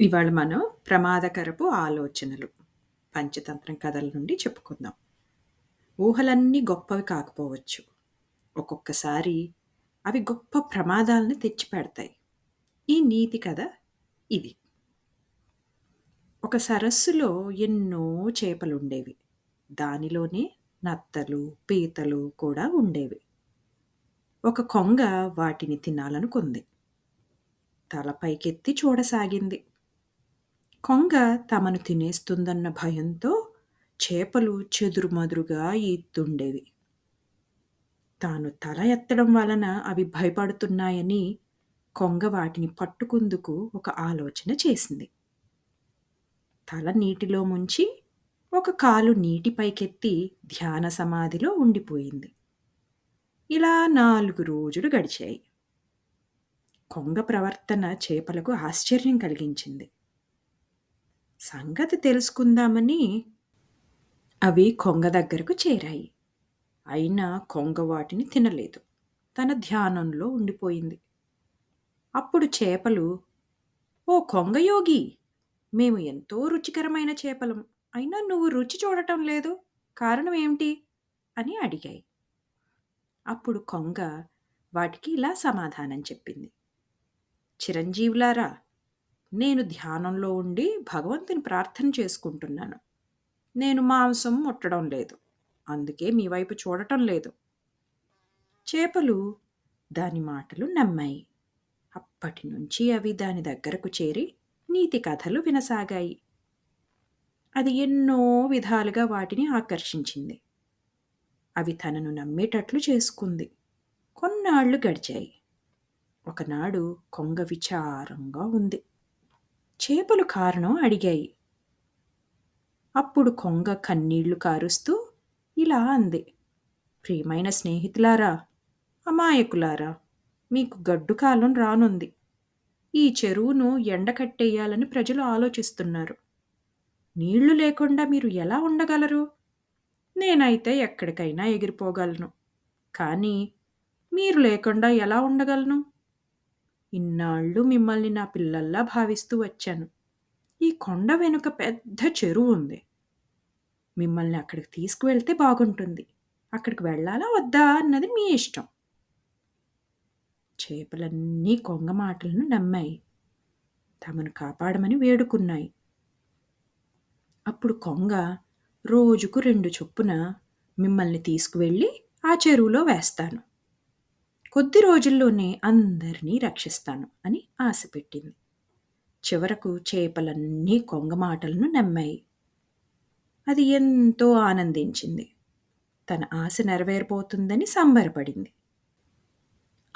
ఇవాళ మనం ప్రమాదకరపు ఆలోచనలు పంచతంత్రం కథల నుండి చెప్పుకుందాం. ఊహలన్నీ గొప్పవి కాకపోవచ్చు. ఒక్కొక్కసారి అవి గొప్ప ప్రమాదాలను తెచ్చిపెడతాయి. ఈ నీతి కథ ఇది. ఒక సరస్సులో ఎన్నో చేపలుండేవి. దానిలోనే నత్తలు పీతలు కూడా ఉండేవి. ఒక కొంగ వాటిని తినాలనుకుంది. తల పైకెత్తి చూడసాగింది. కొంగ తమను తినేస్తుందన్న భయంతో చేపలు చెదురుమదురుగా ఈత్తుండేవి తాను తల ఎత్తడం వలన అవి భయపడుతున్నాయని కొంగ వాటిని పట్టుకుందుకు ఒక ఆలోచన చేసింది. తల నీటిలో ముంచి ఒక కాలు నీటిపైకెత్తి ధ్యాన సమాధిలో ఉండిపోయింది. ఇలా నాలుగు రోజులు గడిచాయి. కొంగ ప్రవర్తన చేపలకు ఆశ్చర్యం కలిగించింది. సంగతి తెలుసుకుందామని అవి కొంగ దగ్గరకు చేరాయి. అయినా కొంగ వాటిని తినలేదు. తన ధ్యానంలో ఉండిపోయింది. అప్పుడు చేపలు ఓ కొంగయోగి మేము ఎంతో రుచికరమైన చేపలం. అయినా నువ్వు రుచి చూడటం లేదు. కారణం ఏమిటి? అని అడిగాయి. అప్పుడు కొంగ వాటికి ఇలా సమాధానం చెప్పింది. చిరంజీవులారా నేను ధ్యానంలో ఉండి భగవంతుని ప్రార్థన చేసుకుంటున్నాను. నేను మాంసం ముట్టడం లేదు. అందుకే మీ వైపు చూడటం లేదు. చేపలు దాని మాటలు నమ్మాయి. అప్పటి నుంచి అవి దాని దగ్గరకు చేరి నీతి కథలు వినసాగాయి. అది ఎన్నో విధాలుగా వాటిని ఆకర్షించింది. అవి తనను నమ్మేటట్లు చేసుకుంది. కొన్నాళ్ళు గడిచాయి. ఒకనాడు కొంగ విచారంగా ఉంది. చేపలు కారణం అడిగాయి. అప్పుడు కొంగ కన్నీళ్ళు కారుస్తూ ఇలా అంది. ప్రియమైన స్నేహితులారా అమాయకులారా మీకు గడ్డు కాలం రానుంది. ఈ చెరువును ఎండకట్టేయాలని ప్రజలు ఆలోచిస్తున్నారు. నీళ్ళు లేకుండా మీరు ఎలా ఉండగలరు? నేనైతే ఎక్కడికైనా ఎగిరిపోగలను. కానీ మీరు లేకుండా ఎలా ఉండగలను? ఇన్నాళ్ళు మిమ్మల్ని నా పిల్లల్లా భావిస్తూ వచ్చాను. ఈ కొండ వెనుక పెద్ద చెరువు ఉంది. మిమ్మల్ని అక్కడికి తీసుకువెళ్తే బాగుంటుంది. అక్కడికి వెళ్ళాలా వద్దా అన్నది మీ ఇష్టం. చేపలన్నీ కొంగ మాటలను నమ్మాయి. తమను కాపాడమని వేడుకున్నాయి. అప్పుడు కొంగ రోజుకు రెండు చొప్పున మిమ్మల్ని తీసుకువెళ్ళి ఆ చెరువులో వేస్తాను. కొద్ది రోజుల్లోనే అందరినీ రక్షిస్తాను అని ఆశ పెట్టింది. చివరకు చేపలన్నీ కొంగ మాటలను నమ్మాయి. అది ఎంతో ఆనందించింది. తన ఆశ నెరవేరిపోతుందని సంబరపడింది.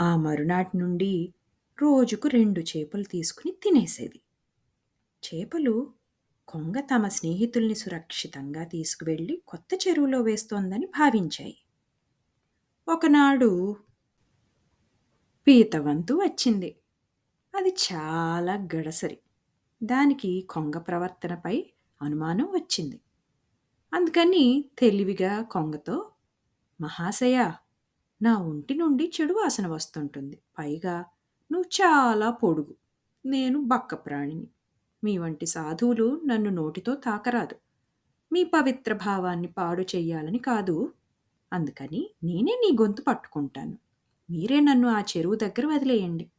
ఆ మరునాటి నుండి రోజుకు రెండు చేపలు తీసుకుని తినేసేది. చేపలు కొంగ తమ స్నేహితుల్ని సురక్షితంగా తీసుకువెళ్ళి కొత్త చెరువులో వేస్తోందని భావించాయి. ఒకనాడు పీతవంతు వచ్చింది. అది చాలా గడసరి. దానికి కొంగ ప్రవర్తనపై అనుమానం వచ్చింది. అందుకని తెలివిగా కొంగతో మహాశయ నా ఒంటి నుండి చెడు వాసన వస్తుంటుంది. పైగా నువ్వు చాలా పొడుగు. నేను బక్క ప్రాణిని. మీ వంటి సాధువులు నన్ను నోటితో తాకరాదు. మీ పవిత్ర భావాన్ని పాడు చెయ్యాలని కాదు. అందుకని నేనే నీ గొంతు పట్టుకుంటాను. మీరే నన్ను ఆ చెరువు దగ్గర వదిలేయండి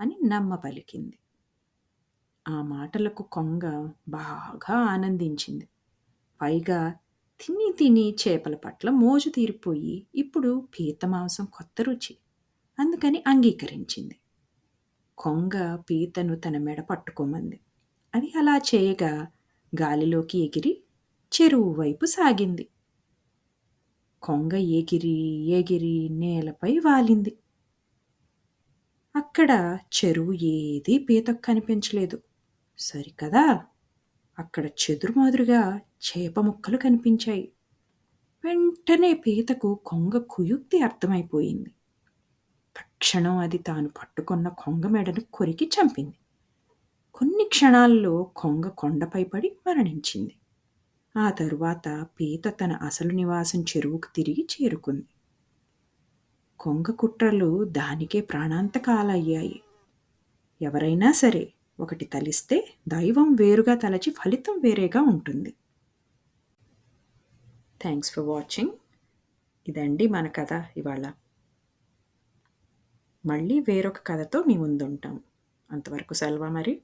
అని నమ్మ పలికింది. ఆ మాటలకు కొంగ బాగా ఆనందించింది. పైగా తిని తిని చేపల పట్ల మోజు తీరిపోయి ఇప్పుడు పీత మాంసం కొత్త రుచి అందుకని అంగీకరించింది. కొంగ పీతను తన మెడ పట్టుకోమంది. అది అలా చేయగా గాలిలోకి ఎగిరి చెరువు వైపు సాగింది. కొంగ ఎగిరి ఎగిరి నేలపై వాలింది. అక్కడ చెరువు ఏదీ పీతకు కనిపించలేదు. సరికదా? అక్కడ చెదురుమాదురుగా చేప ముక్కలు కనిపించాయి. వెంటనే పీతకు కొంగ కుయుక్తి అర్థమైపోయింది. తక్షణం అది తాను పట్టుకున్న కొంగ మెడను కొరికి చంపింది. కొన్ని క్షణాల్లో కొంగ కొండపై పడి మరణించింది. ఆ తరువాత పీత తన అసలు నివాసం చెరువుకు తిరిగి చేరుకుంది. కొంగ కుట్రలు దానికే ప్రాణాంతకాలయ్యాయి. ఎవరైనా సరే ఒకటి తలిస్తే దైవం వేరుగా తలచి ఫలితం వేరేగా ఉంటుంది. థ్యాంక్స్ ఫర్ వాచింగ్ ఇదండి మన కథ ఇవాళ. మళ్ళీ వేరొక కథతో మీ ముందుంటాం. అంతవరకు సెలవా మరి.